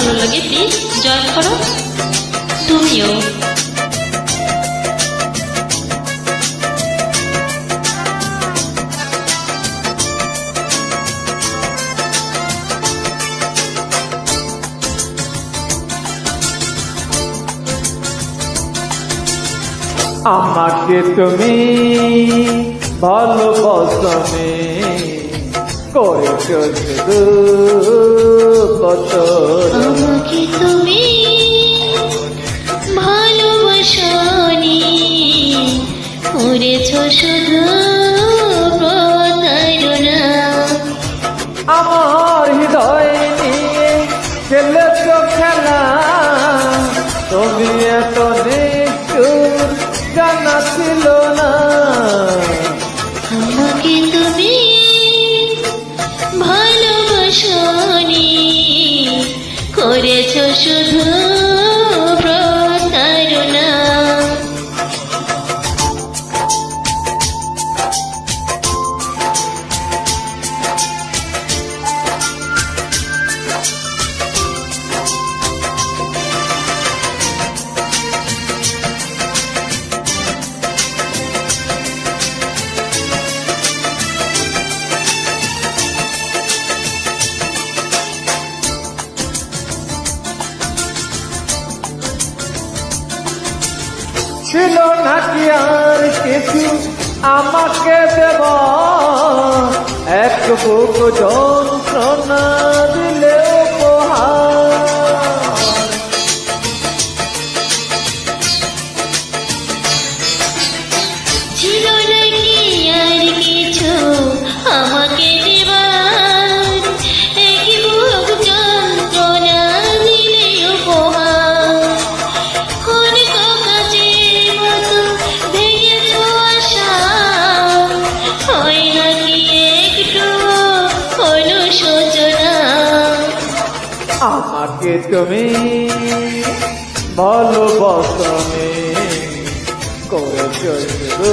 লাগে please join করো। তুমিও। আমাকে তুমি ভালোবাসনে করেছ শুধু কত আমাকে তুমি ভালোবাসনি করেছ শুধু আমার হৃদয় নিয়ে খেলেছ খেলা তুমি এত নিষ্ঠুর জানা ছিল না। করেছ ছিল নাকি আর কিছু? আমাকে দেব এক বুক যন্ত্রণা দিলে। আমাকে তুমি ভালোবাসনে করে শুধু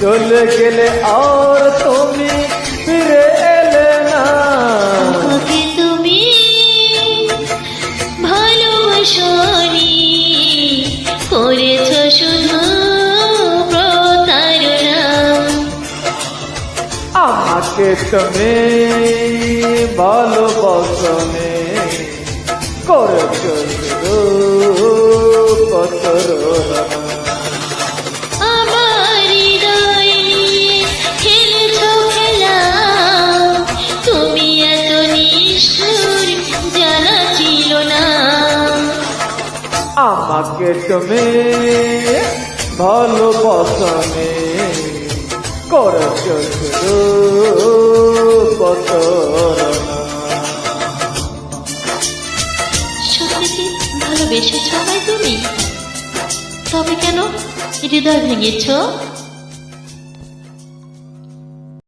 চলে গেলে আর তুমি ফিরে এলে না। তুমি ভালোবাসনি করেছ শুধু প্রতারণা। আমাকে তুমি ভালোবাসনে করেছ শুধু প্রতারণা। আমাকে তুমি ভালোবাসনে করছ শুধু। সত্যি ভালোবেসেছ তুমি তবে কেন হৃদয় ভেঙেছ